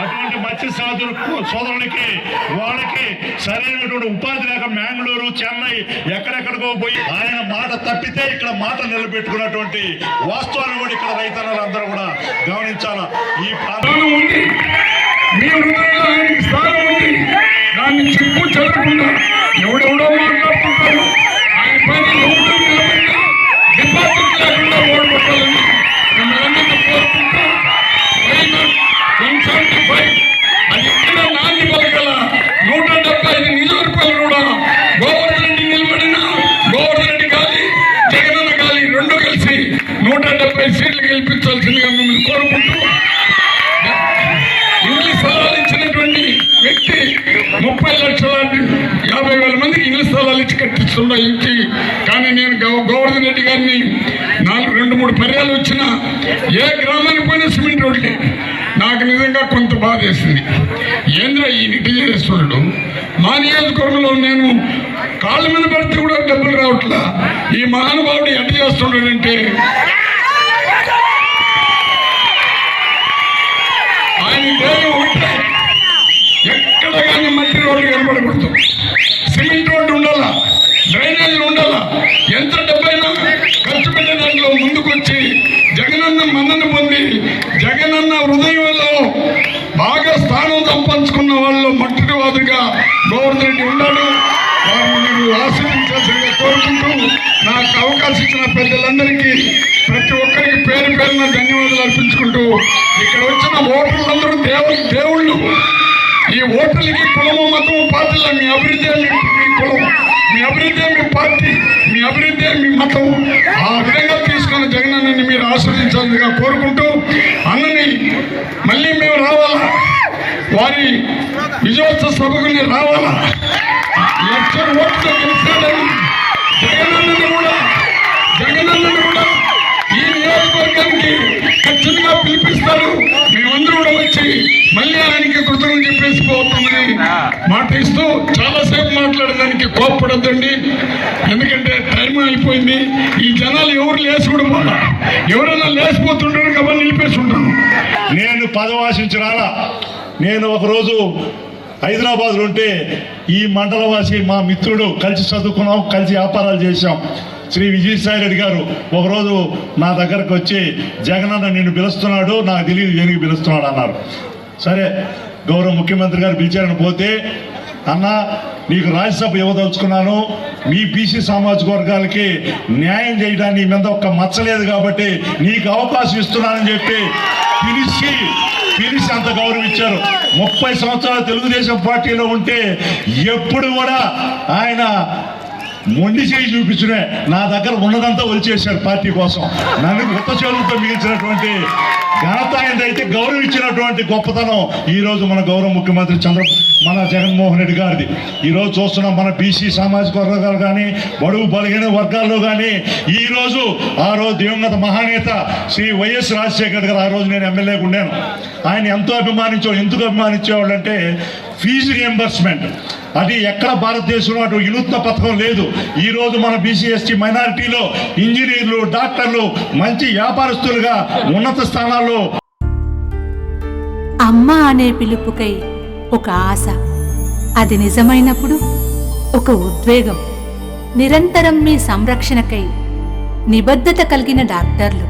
అటువంటి మత్స్య సోదరు సోదరునికి వాళ్ళకి సరైనటువంటి ఉపాధి లేక మ్యాంగ్లూరు చెన్నై ఎక్కడెక్కడికో పోయి ఆయన మాట తప్పితే ఇక్కడ మాట నిలబెట్టుకున్నటువంటి వాస్తవాన్ని కూడా ఇక్కడ రైతన్నలందరూ కూడా గమనించాల? ఈ ప్రాంతం ఉంది. మీ హృదయంలో ఆయనకి స్థానం ఉంది. దాన్ని చెప్పు ఎవడెవడో మాట్లాడుతుంటారు ఇల్లు స్థలాలు ఇచ్చినటువంటి వ్యక్తి ముప్పై లక్షల యాభై వేల మందికి ఇల్లు స్థలాలు ఇచ్చి కట్టిస్తున్న ఇంటి. కానీ నేను గోవర్ధన్ రెడ్డి గారిని నాలుగు రెండు మూడు పర్యాలు వచ్చిన ఏ గ్రామానికి పోయినా సిమెంట్ రోడ్లే. నాకు నిజంగా కొంత బాధ వేసింది. ఏంద్ర ఈ నిటి చేస్తున్నాడు మా నియోజకవర్గంలో నేను కాళ్ళ మీద పడితే కూడా డబ్బులు రావట్లా. ఈ మహానుభావుడు ఎట్ట చేస్తున్నాడంటే ఆయన ధ్యేయం ఎక్కడ కానీ మట్టి రోడ్డు కనబడకూడదు సిమెంట్ రోడ్డు ఉండాలా? డ్రైనేజీలు ఉండాలా? ఎంత డబ్బైనా ఖర్చు పెట్టే దాంట్లో ముందుకొచ్చి జగనన్న మన్నన పొంది జగనన్న హృదయంలో బాగా స్థానం సంపాదించుకున్న వాళ్ళు మట్టి వాదుగా గోవర్ధన్ రెడ్డి ఉన్నాడు వారిని మీరు కోరుకుంటూ నాకు అవకాశం ఇచ్చిన పెద్దలందరికీ ప్రతి ఒక్కరికి పేరు పేరున ధన్యవాదాలు అర్పించుకుంటూ ఇక్కడ వచ్చిన ఓటర్లందరూ దేవుడు దేవుళ్ళు. ఈ ఓటర్లకి కులము మతము పార్టీల మీ అభివృద్ధి మీ మీ కులం మీ అభివృద్ధి మీ పార్టీ. మీ అభివృద్ధి మీ మతం. ఆ విధంగా తీసుకున్న జగనన్నని మీరు ఆస్వాదించాలిగా కోరుకుంటూ అన్నని మళ్ళీ మేము రావాలా? వారి విజయోత్సవ సభకు నేను రావాలా? లక్ష ఓట్లు గెలిచాడని జగనన్నని కూడా జగనన్నని కూడా ఈ నియోజకవర్గానికి ఖచ్చితంగా పిలిపిస్తారు మేమందరూ కూడా వచ్చి మళ్ళీ ఆయనకి కృతజ్ఞతలు చెప్పేసి పోతామని మాట ఇస్తూ చాలాసేపు మాట్లాడడానికి కోప్పడద్దండి ఎందుకంటే టైం అయిపోయింది ఈ జనాలు ఎవరు లేచి కూడా పోలా ఎవరైనా లేచిపోతుంటారు కాబట్టి నిలిపేసి ఉంటాను నేను పదవాసించి నేను ఒకరోజు హైదరాబాద్లో ఉంటే ఈ మండలవాసి మా మిత్రుడు కలిసి చదువుకున్నాం కలిసి వ్యాపారాలు చేశాం. శ్రీ విజయసాయి రెడ్డి గారు ఒకరోజు నా దగ్గరకు వచ్చి జగనన్న నిన్ను పిలుస్తున్నాడు నాకు తెలియదు దేనికి పిలుస్తున్నాడు అన్నారు. సరే గౌరవ ముఖ్యమంత్రి గారు పిలిచారని పోతే అన్న నీకు రాజ్యసభ ఇవ్వదలుచుకున్నాను. మీ బీసీ సామాజిక వర్గాలకి న్యాయం చేయడానికి మీద ఒక్క మచ్చలేదు కాబట్టి నీకు అవకాశం ఇస్తున్నానని చెప్పి పిలిచి పిలిచి అంత గౌరవించారు. ముప్పై సంవత్సరాలు తెలుగుదేశం పార్టీలో ఉంటే ఎప్పుడు కూడా ఆయన మొండి చేయి చూపించడే నా దగ్గర ఉన్నదంతా వదిలిచేశారు పార్టీ కోసం. నన్ను కొత్త చేతులతో మిగిల్చినటువంటి ఘనత ఆయనదైతే గౌరవించినటువంటి గొప్పతనం ఈరోజు మన గౌరవ ముఖ్యమంత్రి చంద్ర మన జగన్మోహన్ రెడ్డి గారిది. ఈరోజు చూస్తున్నాం మన బీసీ సామాజిక వర్గాలు కానీ బడుగు బలహీన వర్గాల్లో కానీ ఈరోజు ఆ రోజు దివంగత మహానేత శ్రీ వైఎస్ రాజశేఖర్ గారు ఆ రోజు నేను ఎమ్మెల్యేగా ఉండాను. ఆయన ఎంతో అభిమానించే ఎందుకు అభిమానించేవాళ్ళు అంటే ఫీజు రియంబర్స్మెంట్. అది ఎక్కడ భారతదేశంలో అటు వినూత్న పథకం లేదు. ఈరోజు మన బీసీ ఎస్టీ మైనారిటీలో ఇంజనీర్లు డాక్టర్లు మంచి వ్యాపారస్తులుగా ఉన్నత స్థానాల్లో అమ్మ అనే పిలుపుకై ఒక ఆశ. అది నిజమైనప్పుడు ఒక ఉద్వేగం. నిరంతరం మీ సంరక్షణకై నిబద్ధత కలిగిన డాక్టర్లు.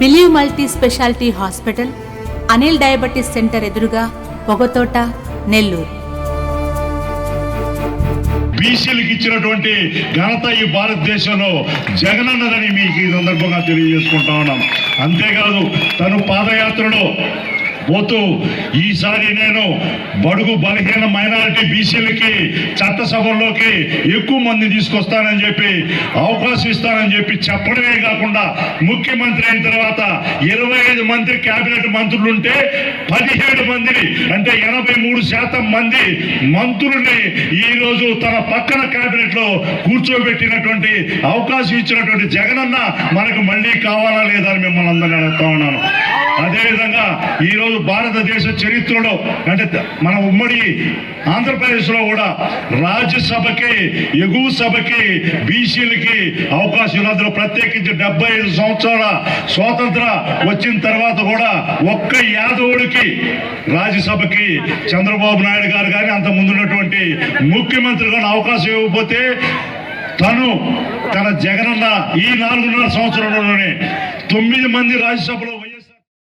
Believe multi speciality hospital Anil diabetes centre ఎదురుగా పొగతోట నెల్లూరు. బీసీలకు ఇచ్చినటువంటి ఘనత ఈ భారతదేశంలో జగనన్నదని మీకు ఈ సందర్భంగా తెలియజేసుకుంటా ఉన్నాం. అంతేకాదు తను పాదయాత్రలో పోతూ ఈసారి నేను బడుగు బలహీన మైనారిటీ బీసీలకి చట్టసభల్లోకి ఎక్కువ మంది తీసుకొస్తానని చెప్పి అవకాశం ఇస్తానని చెప్పి చెప్పడమే కాకుండా ముఖ్యమంత్రి అయిన తర్వాత ఇరవై ఐదు మంది కేబినెట్ మంత్రులు ఉంటే పదిహేడు మందిని అంటే ఎనభై మూడు శాతం మంది మంత్రుల్ని ఈ రోజు తన పక్కన కేబినెట్లో కూర్చోబెట్టినటువంటి అవకాశం ఇచ్చినటువంటి జగనన్న మనకు మళ్ళీ కావాలా లేదా మిమ్మల్ని అందరినీ అడుగుతా ఉన్నాను. అదేవిధంగా ఈ రోజు భారతదేశ చరిత్రలో అంటే మన ఉమ్మడి ఆంధ్రప్రదేశ్లో కూడా రాజ్యసభకి ఎగువ సభకి బీసీలకి అవకాశం ఉంది. అందులో ప్రత్యేకించి డెబ్బై ఐదు సంవత్సరాల స్వాతంత్ర వచ్చిన తర్వాత కూడా ఒక్క యాదవుడికి రాజ్యసభకి చంద్రబాబు నాయుడు గారు కానీ అంత ముందున్నటువంటి ముఖ్యమంత్రి కానీ అవకాశం ఇవ్వకపోతే తను తన జగనన్న ఈ నాలుగున్నర సంవత్సరంలోనే తొమ్మిది మంది రాజ్యసభలో